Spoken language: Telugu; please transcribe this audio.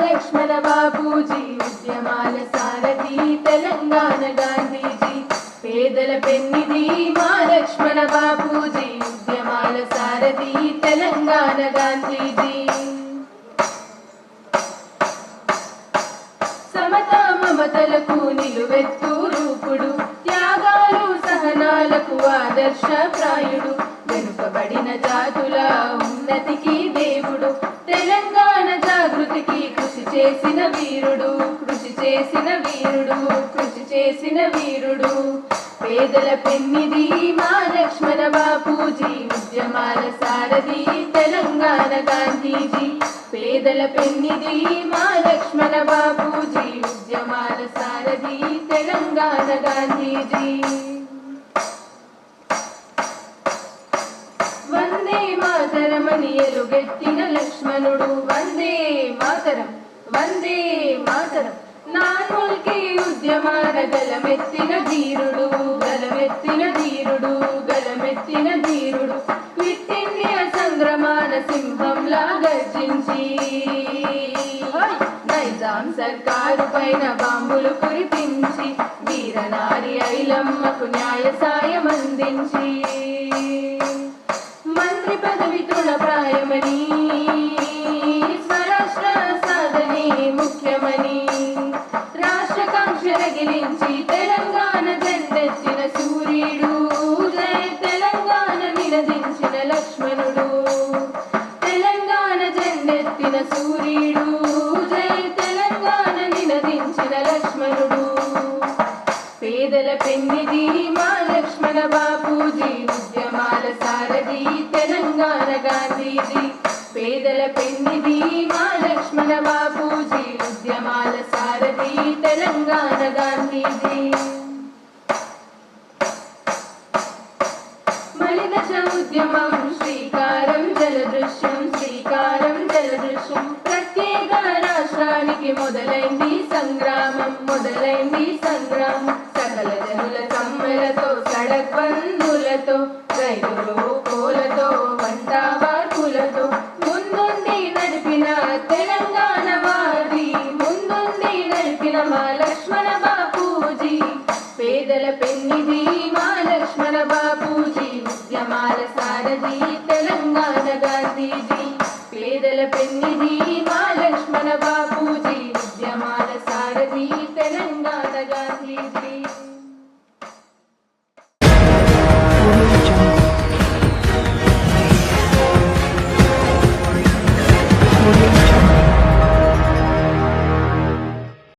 లక్ష్మణ బాబూజీ ఉద్యమాల సారథి తెలంగాణ గాంధీజీ. పేదల పెన్నిది మా లక్ష్మణ బాబూజీ ఉద్యమాల సారథి తెలంగాణ గాంధీజీ. సమతా మమతలకు నిలువెత్తు రూపుడు త్యాగాలు సహనాలకు ఆదర్శ చేసిన వీరుడు కృషి చేసిన వీరుడు కృషి చేసిన వీరుడు. పేదల పెన్నిది మా లక్ష్మణ బాపూజీ ఉద్యమాల సారథి తెలంగాణ గాంధీజీ. పేదల పెన్నిది మా లక్ష్మణ బాపూజీ ఉద్యమాల సారథి తెలంగాణ గాంధీజీ. వందే మాతరమని ఎలుగెత్తిన లక్ష్మణుడు వందే మాతరం మాతరం నాన్ముల్కి ఉద్యమాన గలమెత్తిన ధీరుడు గలమెత్తిన ధీరుడు గలమెత్తిన ధీరుడు. క్విట్ ఇండియా సంగ్రమాన సింహంలా గర్జించి. నైజాం సర్కారు పైన బాంబులు కురిపించి. వీరనారి ఐలమ్మకు న్యాయ సాయం అందించి. మంత్రి పదవి తృణప్రాయమని స్వరాష్ట్ర సాధనే ముఖ్యమని. లక్ష్మణుడు తెలంగాణ జెండెత్తిన సూర్యుడు. జయ తెలంగాణ నినదించిన లక్ష్మణుడు. పేదల పెన్నిది మా లక్ష్మణ బాపూజీ ఉద్యమాల సారథి తెలంగాణ గాంధీజీ. పేదల పెన్నిది మా లక్ష్మణ బాపూజీ ఉద్యమాల సారథి తెలంగాణ గాంధీజీ. మలిదశ ఉద్యమం ప్రత్యేక రాష్ట్రానికి మొదలైంది సంగ్రామం మొదలైంది సంగ్రామం. సకల జనుల కమ్మలతో సడక్ బంధులతో రైతులు కోలతో వంట వార్పులతో ముందుండి నడిపిన తెలంగాణ వారి ముందుండి నడిపిన మా లక్ష్మణ బాపూజీ. పేదల పెన్నిది మా లక్ష్మణ బాపూజీ. ఉద్యమాల సారథి